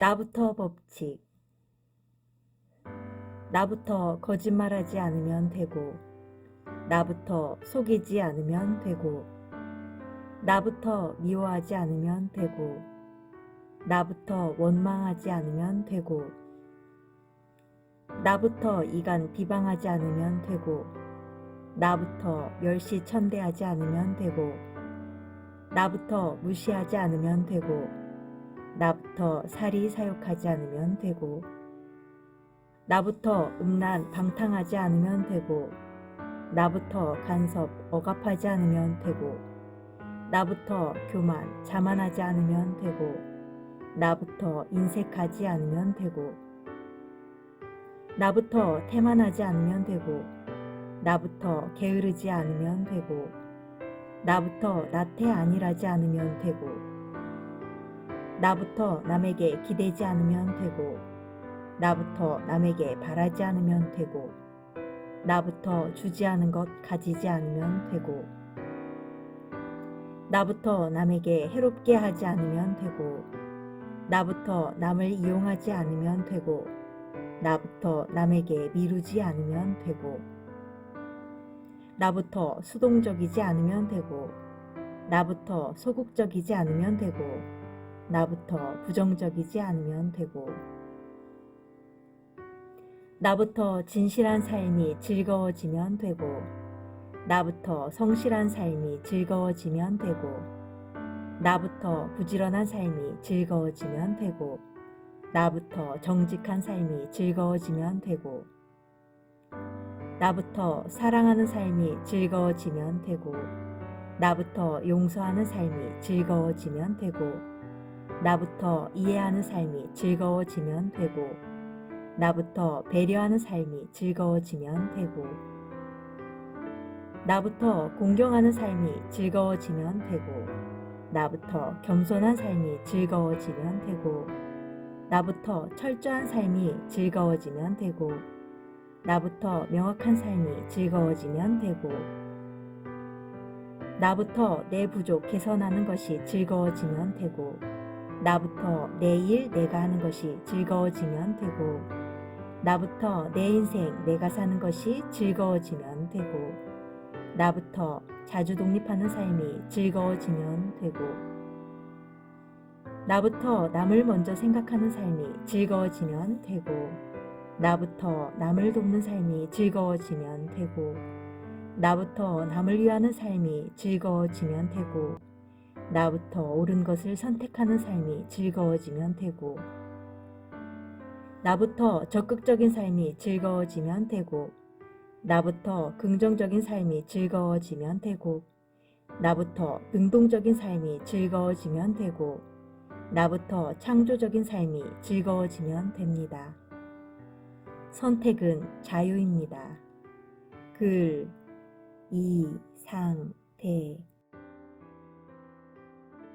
나부터 법칙. 나부터 거짓말하지 않으면 되고, 나부터 속이지 않으면 되고, 나부터 미워하지 않으면 되고, 나부터 원망하지 않으면 되고, 나부터 이간 비방하지 않으면 되고, 나부터 멸시천대하지 않으면 되고, 나부터 무시하지 않으면 되고, 나부터 사리 사욕하지 않으면 되고, 나부터 음란 방탕하지 않으면 되고, 나부터 간섭 억압하지 않으면 되고, 나부터 교만 자만하지 않으면 되고, 나부터 인색하지 않으면 되고, 나부터 태만하지 않으면 되고, 나부터 게으르지 않으면 되고, 나부터 나태 아니라지 않으면 되고, 나부터 남에게 기대지 않으면 되고, 나부터 남에게 바라지 않으면 되고, 나부터 주지 않은 것 가지지 않으면 되고, 나부터 남에게 해롭게 하지 않으면 되고, 나부터 남을 이용하지 않으면 되고, 나부터 남에게 미루지 않으면 되고, 나부터 수동적이지 않으면 되고, 나부터 소극적이지 않으면 되고, 나부터 부정적이지 않으면 되고, 나부터 진실한 삶이 즐거워지면 되고, 나부터 성실한 삶이 즐거워지면 되고, 나부터 부지런한 삶이 즐거워지면 되고, 나부터 정직한 삶이 즐거워지면 되고, 나부터 사랑하는 삶이 즐거워지면 되고, 나부터 용서하는 삶이 즐거워지면 되고, 나부터 이해하는 삶이 즐거워지면 되고, 나부터 배려하는 삶이 즐거워지면 되고, 나부터 공경하는 삶이 즐거워지면 되고, 나부터 겸손한 삶이 즐거워지면 되고, 나부터 철저한 삶이 즐거워지면 되고, 나부터 명확한 삶이 즐거워지면 되고, 나부터 내 부족 개선하는 것이 즐거워지면 되고, 나부터 내 일 내가 하는 것이 즐거워지면 되고, 나부터 내 인생 내가 사는 것이 즐거워지면 되고, 나부터 자주 독립하는 삶이 즐거워지면 되고, 나부터 남을 먼저 생각하는 삶이 즐거워지면 되고, 나부터 남을 돕는 삶이 즐거워지면 되고, 나부터 남을 위하는 삶이 즐거워지면 되고, 나부터 옳은 것을 선택하는 삶이 즐거워지면 되고, 나부터 적극적인 삶이 즐거워지면 되고, 나부터 긍정적인 삶이 즐거워지면 되고, 나부터 능동적인 삶이 즐거워지면 되고, 나부터 창조적인 삶이 즐거워지면 됩니다. 선택은 자유입니다. 글, 이, 상, 태.